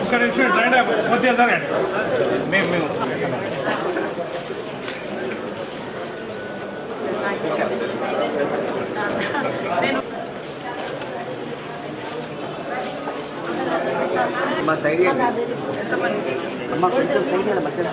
ఒక్క నిమిషం రండి కొద్దిగా జరగండి మేము మేము. మా సైడ్ అమ్మ కొంచెం సైడ్ కదా మధ్యలో.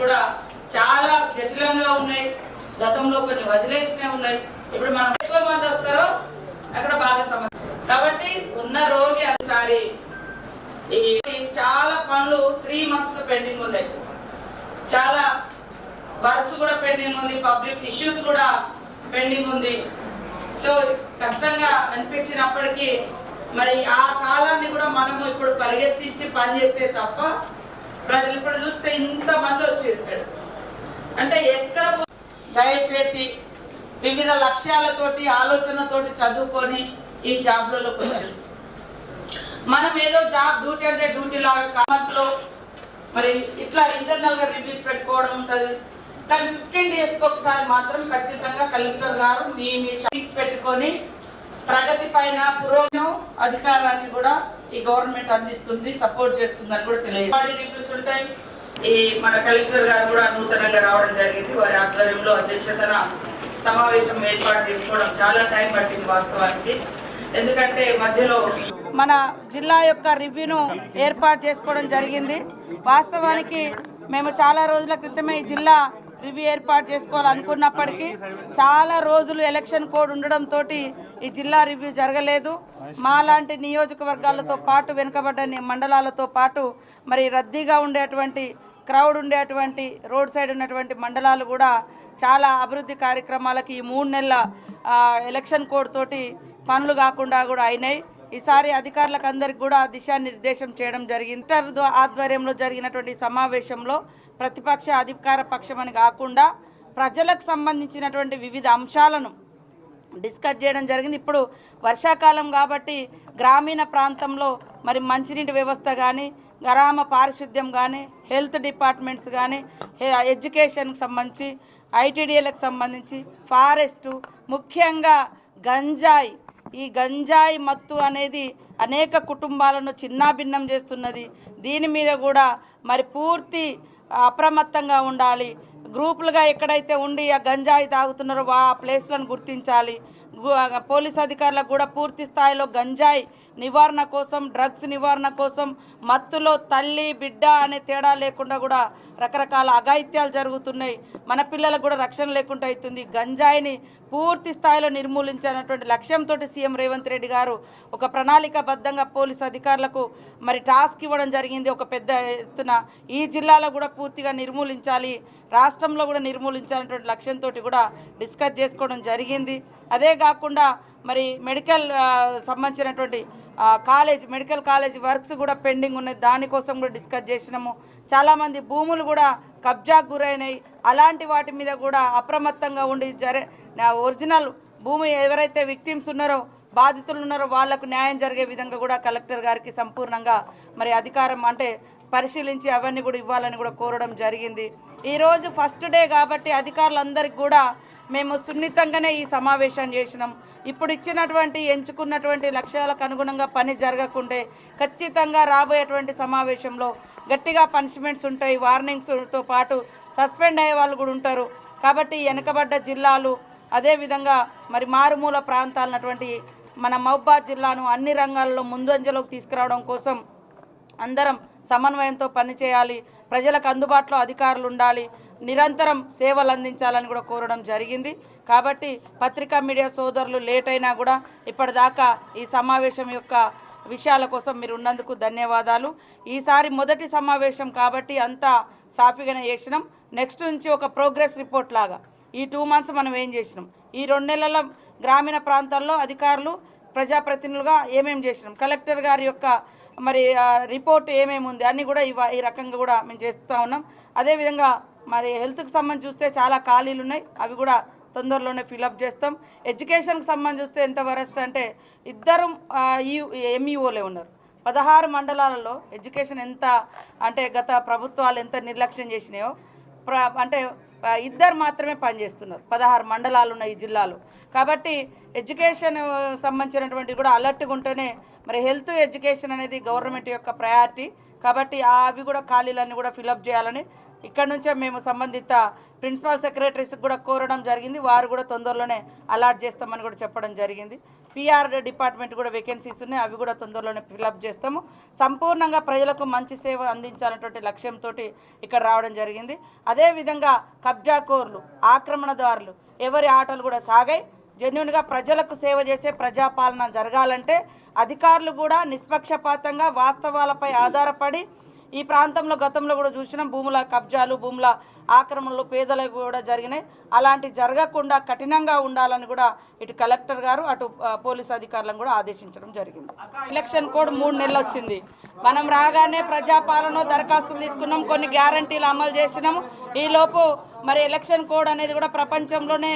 కూడా చాలా జటిలంగా ఉన్నాయి. గతంలో కొన్ని వదిలేసినవి ఉన్నాయి. ఇప్పుడు మనం ఎక్కువ మంది వస్తారో అక్కడ బాగా సమస్య కాబట్టి ఉన్న రోగి ఒకసారి ఈ చాలా పనులు త్రీ మంత్స్ పెండింగ్ ఉన్నాయి చాలా వర్క్స్ కూడా పెండింగ్ ఉంది పబ్లిక్ ఇష్యూస్ కూడా పెండింగ్ ఉంది. సో కష్టంగా అనిపించినప్పటికీ మరి ఆ కాలాన్ని కూడా మనము ఇప్పుడు పరిగెత్తించి పనిచేస్తే తప్ప ప్రజలు ఇప్పుడు చూస్తే ఇంత మంది వచ్చారు ఇక్కడ. అంటే ఎక్కడ దయచేసి వివిధ లక్ష్యాలతోటి ఆలోచనతోటి చదువుకొని ఈ జాబ్లలోకి వచ్చారు మనం ఏదో జాబ్ డ్యూటీ అంటే డ్యూటీ లాగా కామంలో మరి ఇట్లా ఇంటర్నల్గా రివ్యూస్ పెట్టుకోవడం ఉంటుంది. కానీ ఫిఫ్టీన్ డేస్ ఒకసారి మాత్రం ఖచ్చితంగా కలెక్టర్ గారు మీ మీ షీట్స్ పెట్టుకొని ప్రగతి పైన పురోగం అధికారాన్ని కూడా ఈ గవర్నమెంట్ అందిస్తుంది సపోర్ట్ చేస్తుందని కూడా తెలియదు బాడీ రివ్యూస్ ఉంటాయి. ఈ మన కలెక్టర్ గారు కూడా నూతనంగా రావడం జరిగింది. వారి ఆధ్వర్యంలో అధ్యక్షతన సమావేశం ఏర్పాటు చేసుకోవడం చాలా టైం పట్టింది వాస్తవానికి. ఎందుకంటే మధ్యలో మన జిల్లా యొక్క రివ్యూను ఏర్పాటు చేసుకోవడం జరిగింది. వాస్తవానికి మేము చాలా రోజుల క్రితమే ఈ జిల్లా రివ్యూ ఏర్పాటు చేసుకోవాలనుకున్నప్పటికీ చాలా రోజులు ఎలక్షన్ కోడ్ ఉండడంతో ఈ జిల్లా రివ్యూ జరగలేదు. మాలాంటి నియోజకవర్గాలతో పాటు వెనుకబడ్డ మండలాలతో పాటు మరి రద్దీగా ఉండేటువంటి క్రౌడ్ ఉండేటువంటి రోడ్ సైడ్ ఉన్నటువంటి మండలాలు కూడా చాలా అభివృద్ధి కార్యక్రమాలకి ఈ మూడు నెలల ఎలక్షన్ కోడ్ తోటి పనులు కాకుండా కూడా అయినాయి. ఈసారి అధికారులకు అందరికి కూడా దిశానిర్దేశం చేయడం జరిగింది. ఇంటర్ ఆధ్వర్యంలో జరిగినటువంటి సమావేశంలో ప్రతిపక్ష అధికార పక్షం అని కాకుండా ప్రజలకు సంబంధించినటువంటి వివిధ అంశాలను డిస్కస్ చేయడం జరిగింది. ఇప్పుడు వర్షాకాలం కాబట్టి గ్రామీణ ప్రాంతంలో మరి మంచినీటి వ్యవస్థ కానీ గ్రామ పారిశుద్ధ్యం కానీ హెల్త్ డిపార్ట్మెంట్స్ కానీ ఎడ్యుకేషన్కి సంబంధించి ఐటీడీఏలకు సంబంధించి ఫారెస్టు ముఖ్యంగా గంజాయి ఈ గంజాయి మత్తు అనేది అనేక కుటుంబాలను చిన్నాభిన్నం చేస్తున్నది. దీని మీద కూడా మరి పూర్తి అప్రమత్తంగా ఉండాలి. గ్రూపులుగా ఎక్కడైతే ఉండి ఆ గంజాయి తాగుతున్నారో ఆ ప్లేస్లను గుర్తించాలి. పోలీస్ అధికారులకు కూడా పూర్తి స్థాయిలో గంజాయి నివారణ కోసం డ్రగ్స్ నివారణ కోసం మత్తులో తల్లి బిడ్డ అనే తేడా లేకుండా కూడా రకరకాల అఘాయిత్యాలు జరుగుతున్నాయి. మన పిల్లలకు కూడా రక్షణ లేకుండా అవుతుంది. గంజాయిని పూర్తి స్థాయిలో నిర్మూలించాలన్నటువంటి లక్ష్యంతో సీఎం రేవంత్ రెడ్డి గారు ఒక ప్రణాళికాబద్ధంగా పోలీస్ అధికారులకు మరి టాస్క్ ఇవ్వడం జరిగింది. ఒక పెద్ద ఎత్తున ఈ జిల్లాలో కూడా పూర్తిగా నిర్మూలించాలి రాష్ట్రంలో కూడా నిర్మూలించాలన్నటువంటి లక్ష్యంతో కూడా డిస్కస్ చేసుకోవడం జరిగింది. అదే కాకుండా మరి మెడికల్ సంబంధించినటువంటి కాలేజ్ మెడికల్ కాలేజ్ వర్క్స్ కూడా పెండింగ్ ఉన్నాయి. దానికోసం కూడా డిస్కస్ చేసినాము. చాలామంది భూములు కూడా కబ్జాకు గురైనాయి. అలాంటి వాటి మీద కూడా అప్రమత్తంగా ఉండి జరే ఒరిజినల్ భూమి ఎవరైతే విక్టిమ్స్ ఉన్నారో బాధితులు ఉన్నారో వాళ్ళకు న్యాయం జరిగే విధంగా కూడా కలెక్టర్ గారికి సంపూర్ణంగా మరి అధికారం అంటే పరిశీలించి అవన్నీ కూడా ఇవ్వాలని కూడా కోరడం జరిగింది. ఈరోజు ఫస్ట్ డే కాబట్టి అధికారులందరికీ కూడా మేము సున్నితంగానే ఈ సమావేశాన్ని చేసినాం. ఇప్పుడు ఇచ్చినటువంటి ఎంచుకున్నటువంటి లక్ష్యాలకు అనుగుణంగా పని జరగకుంటే ఖచ్చితంగా రాబోయేటువంటి సమావేశంలో గట్టిగా పనిష్మెంట్స్ ఉంటాయి వార్నింగ్స్తో పాటు సస్పెండ్ అయ్యే వాళ్ళు కూడా ఉంటారు. కాబట్టి వెనుకబడ్డ జిల్లాలు అదేవిధంగా మరి మారుమూల ప్రాంతాలన్నటువంటి మన మహబాద్ జిల్లాను అన్ని రంగాల్లో ముందంజలోకి తీసుకురావడం కోసం అందరం సమన్వయంతో పనిచేయాలి. ప్రజలకు అందుబాటులో అధికారులు ఉండాలి. నిరంతరం సేవలు అందించాలని కూడా కోరడం జరిగింది. కాబట్టి పత్రికా మీడియా సోదరులు లేట్ అయినా కూడా ఇప్పటిదాకా ఈ సమావేశం యొక్క విషయాల కోసం మీరు ఉన్నందుకు ధన్యవాదాలు. ఈసారి మొదటి సమావేశం కాబట్టి అంతా సాఫీగానే చేసినాం. నెక్స్ట్ నుంచి ఒక ప్రోగ్రెస్ రిపోర్ట్ లాగా. ఈ టూ మంత్స్ మనం ఏం చేసినాం? ఈ రెండు నెలల గ్రామీణ ప్రాంతాల్లో అధికారులు ప్రజాప్రతినిధులుగా ఏమేమి చేసినాం? కలెక్టర్ గారి యొక్క మరి రిపోర్ట్ ఏమేమి ఉంది? అన్నీ కూడా ఇవ ఈ రకంగా కూడా మేము చేస్తూ ఉన్నాం. అదేవిధంగా మరి హెల్త్కి సంబంధించి చూస్తే చాలా ఖాళీలు ఉన్నాయి. అవి కూడా తొందరలోనే ఫిలప్ చేస్తాం. ఎడ్యుకేషన్కి సంబంధించి చూస్తే ఎంత వరస్ట్ అంటే ఇద్దరు ఎంఈఓలే ఉన్నారు. పదహారు మండలాలలో ఎడ్యుకేషన్ ఎంత అంటే గత ప్రభుత్వాలు ఎంత నిర్లక్ష్యం చేసినాయో ప్ర అంటే ఇద్దరు మాత్రమే పనిచేస్తున్నారు. పదహారు మండలాలు ఉన్నాయి ఈ జిల్లాలో. కాబట్టి ఎడ్యుకేషన్ సంబంధించినటువంటి కూడా అలర్ట్గా ఉంటేనే మరి హెల్త్ ఎడ్యుకేషన్ అనేది గవర్నమెంట్ యొక్క ప్రయారిటీ. కాబట్టి అవి కూడా ఖాళీలన్నీ కూడా ఫిలప్ చేయాలని ఇక్కడ నుంచే మేము సంబంధిత ప్రిన్సిపల్ సెక్రటరీస్కి కూడా కోరడం జరిగింది. వారు కూడా తొందరలోనే అలాట్ చేస్తామని కూడా చెప్పడం జరిగింది. పిఆర్ డిపార్ట్మెంట్ కూడా వేకెన్సీస్ ఉన్నాయి. అవి కూడా తొందరలోనే ఫిలప్ చేస్తాము. సంపూర్ణంగా ప్రజలకు మంచి సేవ అందించాలన్నటువంటి లక్ష్యంతో ఇక్కడ రావడం జరిగింది. అదేవిధంగా కబ్జాకోర్లు ఆక్రమణదారులు ఎవరి ఆటలు కూడా సాగాయి. జెన్యున్గా ప్రజలకు సేవ చేసే ప్రజాపాలన జరగాలంటే అధికారులు కూడా నిష్పక్షపాతంగా వాస్తవాలపై ఆధారపడి ఈ ప్రాంతంలో గతంలో కూడా చూసినాం భూముల కబ్జాలు భూముల ఆక్రమణలు పేదలకు కూడా జరిగినాయి. అలాంటి జరగకుండా కఠినంగా ఉండాలని కూడా ఇటు కలెక్టర్ గారు అటు పోలీసు అధికారులను కూడా ఆదేశించడం జరిగింది. ఎలక్షన్ కోడ్ మూడు నెలలు వచ్చింది. మనం రాగానే ప్రజాపాలన దరఖాస్తులు తీసుకున్నాం కొన్ని గ్యారంటీలు అమలు చేసినాము. ఈలోపు మరి ఎలక్షన్ కోడ్ అనేది కూడా ప్రపంచంలోనే